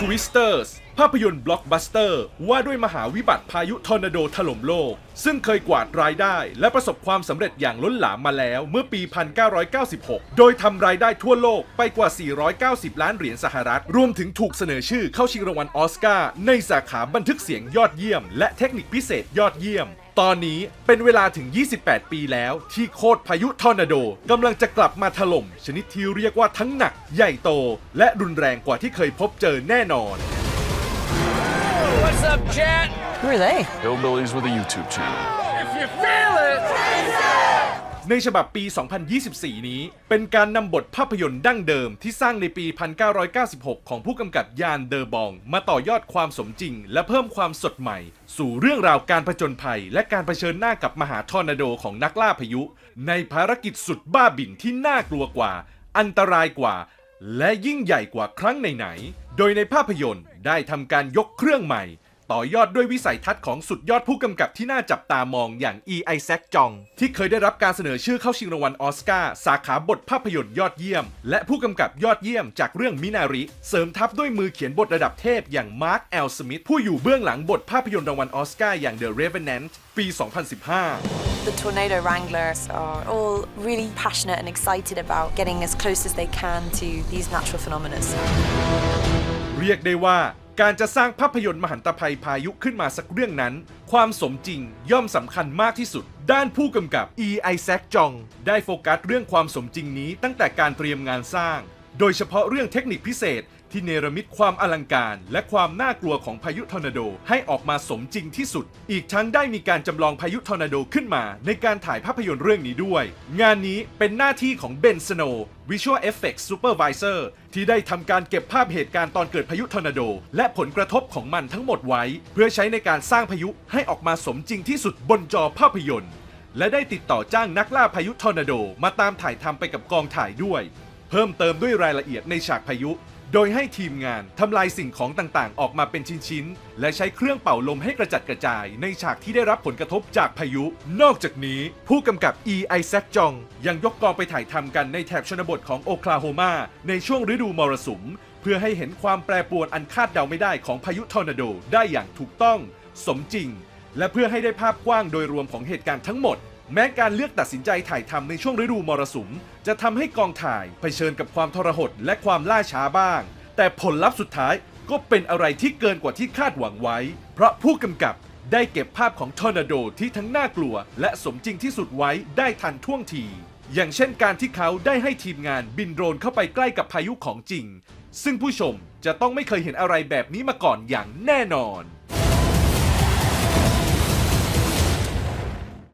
Twisters ภาพยนตร์บล็อกบัสเตอร์ ว่าด้วยมหาวิบัติพายุทอร์นาโดถล่มโลก ซึ่งเคยกวาดรายได้ และประสบความสำเร็จอย่างล้นหลามมาแล้วเมื่อปี 1996 โดยทำรายได้ทั่วโลกไปกว่า 490 ล้านเหรียญสหรัฐ รวมถึงถูกเสนอชื่อเข้าชิงรางวัลอสการ์ในสาขาบันทึกเสียงยอดเยี่ยม และเทคนิคพิเศษยอดเยี่ยมตอนนี้เป็นเวลาถึง 28 ปีแล้ว ที่โคตรพายุทอร์นาโดกำลังจะกลับมาถล่ม ชนิดที่เรียกว่าทั้งหนัก ใหญ่โต และรุนแรงกว่าที่เคยพบเจอแน่นอน What's up, chat? Who are they? Hillbillies with a YouTube channel. If you feel it. ในฉบับปี 2024 นี้ เป็นการนำบทภาพยนตร์ดั้งเดิมที่สร้างในปี 1996 ของผู้กำกับยานเดอร์บอง มาต่อยอดความสมจริง และเพิ่มความสดใหม่ สู่เรื่องราวการผจญภัย และการเผชิญหน้ากับมหาทอร์นาโดของนักล่าพายุ ในภารกิจสุดบ้าบิ่นที่น่ากลัวกว่า อันตรายกว่า และยิ่งใหญ่กว่าครั้งไหนๆ โดยในภาพยนตร์ได้ทำการยกเครื่องใหม่ ต่อยอดด้วยวิสัยทัศน์ของสุดยอดผู้กำกับที่น่าจับตามองอย่างอีไอแซคจอง ที่เคยได้รับการเสนอชื่อเข้าชิงรางวัลออสการ์สาขาบทภาพยนตร์ยอดเยี่ยม และผู้กำกับยอดเยี่ยมจากเรื่องมินาริ เสริมทัพด้วยมือเขียนบทระดับเทพอย่างมาร์คแอลสมิธผู้อยู่เบื้องหลังบทภาพยนตร์รางวัลออสการ์อย่าง The Revenant ปี 2015 The Tornado Wranglers are all really passionate and excited about getting as close as they can to these natural phenomena. เรียกได้ว่าการจะสร้างภาพยนตร์มหันตภัยพายุขึ้นมาสักเรื่องนั้น ความสมจริงย่อมสำคัญมากที่สุด ด้านผู้กำกับ E. i s a c จอง ได้โฟกัสเรื่องความสมจริงนี้ตั้งแต่การเตรียมงานสร้าง โดยเฉพาะเรื่องเทคนิคพิเศษ ที่เนรมิตความอลังการ และความน่ากลัวของพายุทอร์นาโดให้ออกมาสมจริงที่สุด อีกทั้งได้มีการจำลองพายุทอร์นาโดขึ้นมา ในการถ่ายภาพยนตร์เรื่องนี้ด้วย งานนี้เป็นหน้าที่ของเบนสโน Visual Effects Supervisor ที่ได้ทำการเก็บภาพเหตุการณ์ตอนเกิดพายุทอร์นาโด และผลกระทบของมันทั้งหมดไว้ เพื่อใช้ในการสร้างพายุให้ออกมาสมจริงที่สุดบนจอภาพยนตร์ และได้ติดต่อจ้างนักล่าพายุทอร์นาโด มาตามถ่ายทำไปกับกองถ่ายด้วย เพิ่มเติมด้วยรายละเอียดในฉากพายุ โดยให้ทีมงานทำลายสิ่งของต่างๆ ออกมาเป็นชิ้นๆ และใช้เครื่องเป่าลมให้กระจัดกระจาย ในฉากที่ได้รับผลกระทบจากพายุ นอกจากนี้ ผู้กำกับ E. i s a c จอง ยังยกกองไปถ่ายทำกันในแถบชนบทของโอคลาโฮมาในช่วงฤดูมรสุม เพื่อให้เห็นความแปรปรวนอันคาดเดาไม่ได้ของพายุทอร์นาโดได้อย่างถูกต้อง สมจริง และเพื่อให้ได้ภาพกว้างโดยรวมของเหตุการณ์ทั้งหมด แม้การเลือกตัดสินใจถ่ายทำในช่วงฤดูมรสุม จะทำให้กองถ่ายเผชิญกับความทรหดและความล่าช้าบ้าง แต่ผลลัพธ์สุดท้ายก็เป็นอะไรที่เกินกว่าที่คาดหวังไว้ เพราะผู้กำกับได้เก็บภาพของทอร์นาโดที่ทั้งน่ากลัว และสมจริงที่สุดไว้ได้ทันท่วงที อย่างเช่นการที่เขาได้ให้ทีมงานบินโดรนเข้าไปใกล้กับพายุของจริง ซึ่งผู้ชมจะต้องไม่เคยเห็นอะไรแบบนี้มาก่อนอย่างแน่นอน